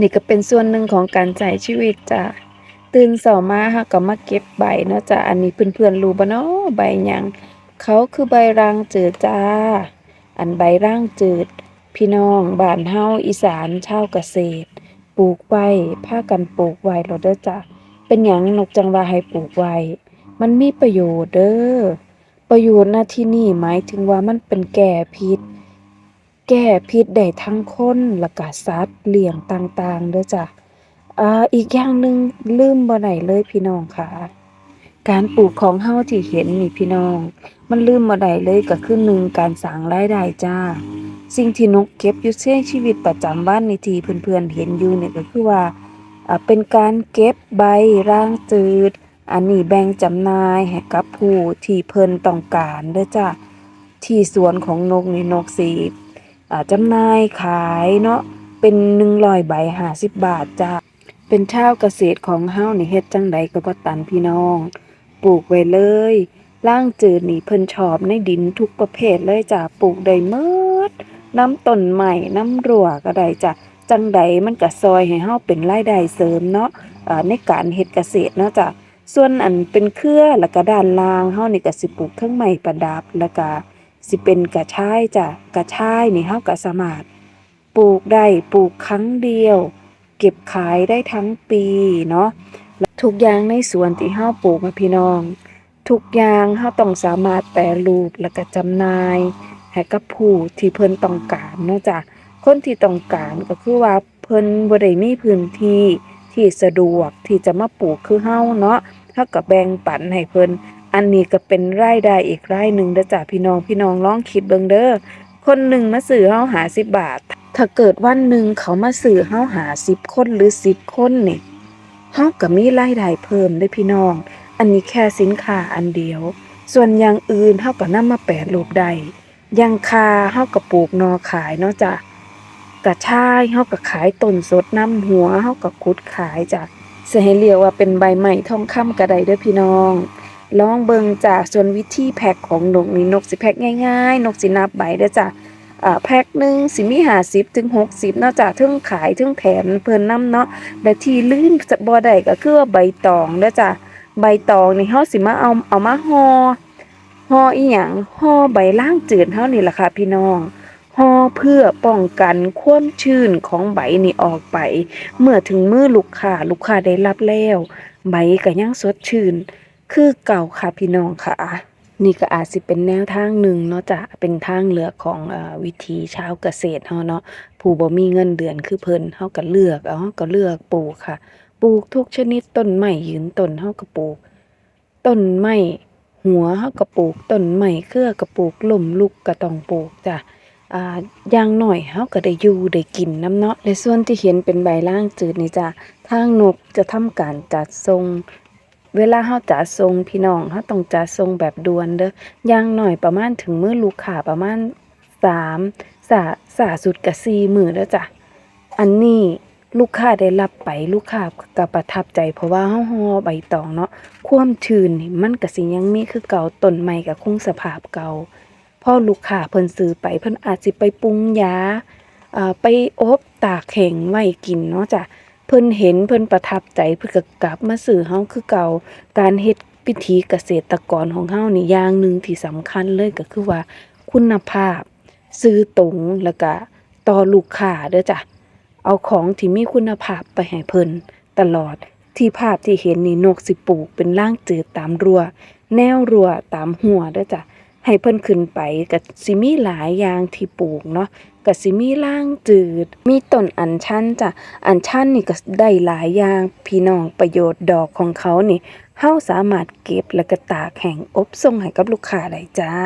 นี่ก็เป็นส่วนหนึ่งของการใช้ชีวิตจ้ะตื่นเช้ามาเราก็มาเก็บใบเนาะจ้ะอันนี้เพื่อนๆรู้บ่เนาะใบหยังเขาคือใบรางจืดจ้า อันใบร่างจืด พี่น้องบ้านเฮาอีสานชาวเกษตร ปลูกไว้พากันปลูกไว้แล้วเด้อจ้ะเป็นหยังนกจังว่าให้ปลูกไว้มันมีประโยชน์เด้อประโยชน์ณที่นี่หมายถึงว่ามันเป็นแก้พิษ แก้พิษได้ทั้งคนแล้วก็สัตว์เลี้ยงต่างๆเด้อจ้ะอ่าอีกอย่างหนึ่งลืมบ่ได้เลยพี่น้องค่ะ การปลูกของเฮาที่เห็นนี่พี่น้อง มันลืมบ่ได้เลยก็คือหนึ่งการสร้างรายได้จ้า สิ่งที่นกเก็บอยู่ในชีวิตประจำวันนี่ที่เพื่อนๆเห็นอยู่เนี่ยก็คือว่าอ่าเป็นการเก็บใบร่างจืด อันนี้แบ่งจำหน่ายให้กับผู้ที่เพิ่นต้องการเด้อจ้าที่สวนของนกนี่นกสิอ่า จำหน่ายขายเนาะเป็น100ใบ50บบาทจ้าเป็นชาวเกษตรของเฮ้านี่เฮ็ดจังใดก็บ่ตันพี่น้อง ปลูกไว้เลยร่างจืดนี่เพิ่นชอบในดินทุกประเภทเลยจ้ะปลูกได้หมดน้ำต้นใหม่น้ำรั่วก็ได้จ้ะจังใดมันก็ซอยให้เฮาเป็นรายได้เสริมเนาะอ่าในการเฮ็ดเกษตรเนาะจ้ะส่วนอันเป็นเครือแล้วก็ด้านล่างเฮานี่ก็สิปลูกเครื่องไม้ประดับแล้วก็ สิเป็นกระชายจ้ะกระชายนี่เฮาก็สามารถปลูกได้ปลูกครั้งเดียว เก็บขายได้ทั้งปีเนาะทุกอย่างในสวนที่เฮาปลูกมาพี่น้อง ทุกอย่างเฮาต้องสามารถแปรรูปแล้วก็จำหน่ายให้กับผู้ที่เพิ่นต้องการเนาะจ้ะคนที่ต้องการก็คือว่าเพิ่นบ่ได้มีพื้นที่ที่สะดวกที่จะมาปลูกคือเฮาเนาะเฮาก็แบ่งปันให้เพิ่น อันนี้ก็เป็นรายได้อีกรายหนึ่งเด้อจ้ะพี่น้องพี่น้องลองคิดเบิ่งเด้อคนหนึ่งมาซื้อเฮา50บบาท ถ้าเกิดวันหนึ่งเขามาซื้อเฮา50คนหรือ10คนนี่เฮาก็มีรายได้เพิ่มเด้พี่น้อง อันนี้แค่สินค้าอันเดียว ส่วนอย่างอื่นเฮาก็นำมาแปรรูปได้ย่างคาเฮาก็ปลูกนอขายเนาะจ้ะกระชายเฮาก็ขายต้นสดน้ำหัวเฮาก็ขุดขายจ้ะสิให้เรียกว่าเป็นใบไม้ทองคำก็ได้เด้อพี่น้อง ลองเบิ่งจ้ะส่วนวิธีแพ็คของนกนี่นกสิแพ็คง่ายๆ นกสินับใบเด้อจ้ะแพ็คหนึ่งสิมี50ถึง60เนาะจ้ะเทึงขายเทึงแถมเพิ่นนํเนาะและที่ลืมจะบ่ได้ก็คือใบตองเด้อจ้ะใบตองนี่เฮาสิมาเอาเอามาห่อห่ออีหยังห่อใบล่างจืดเฮานี่ล่ะค่ะพี่น้องห่อเพื่อป้องกันความชื้นของใบนี่ออกไป เมื่อถึงมือลูกค้าลูกค้าได้รับแล้ว ใบก็ยังสดชื่น คือเก่าค่ะพี่น้องค่ะ นี่ก็อาจสิเป็นแนวทางหนึ่งเนาะจ้ะเป็นทางเลือกของอวิถีชาวเกษตรเฮาเนาะผู้บ่มีเงินเดือนคือเพิ่นเฮาก็เลือกเอาก็เลือกปลูกค่ะ ปลูกทุกชนิดต้นไม้ยืนต้นเฮาก็ปลูก ต้นไม้หัวเฮาก็ปลูกต้นไม้เครือก็ปลูกล่มลุกก็ต้องปลูกจ้ะอ่าอย่างหน้อยเฮาก็ได้อยู่ได้กินนํเนาะและส่วนที่เห็นเป็นใบล่างจืดนี่จ้ะทางนกจะทำการจัดทรง เวลาเฮาจัดทรงพี่น้องเฮาต้องจัดทรงแบบด่วนเด้ออย่างหน่อยประมาณถึงมื้อลูกค้าประมาณ3สาสาสุดก็4มื้อแล้วจ้ะอันนี้ลูกค้าได้รับไปลูกค้าก็ประทับใจ เพราะว่าเฮาห่อใบตองเนาะความชื้นนี่มันก็สิยังมีคือเก่าต้นไม้ก็คงสภาพเก่าพอลูกค้าเพิ่นซื้อไปเพิ่นอาจสิไปปรุงยาอ่าไปอบตากแข็งไว้กินเนาะจ้ะ เพิ่นเห็นเพิ่นประทับใจเพิ่นก็กลับมาซื้อเฮาคือเก่าการเฮ็ดวิถีเกษตรกรของเฮานี่อย่างหนึ่งที่สำคัญเลยก็คือว่า คุณภาพ ซื้อตรงแล้วก็ต่อลูกค้าเด้อจ้ะเอาของที่มีคุณภาพไปให้เพิ่นตลอดที่ภาพที่เห็นนี่นกสิปลูกเป็นร่างจืดตามรั้วแนวรั้วตามหัวเด้อจ้ะ ให้เพิ่นขึ้นไปกับซิมีหลายอย่างที่ปลูกเนาะกับซิมีร่างจืด มีต้นอัญชันจ้ะอัญชันนี่ก็ได้หลายอย่างพี่น้องประโยชน์ดอกของเขานี่เฮาสามารถเก็บแล้วก็ตากแห้งอบส่งให้กับลูกค้าได้จ้า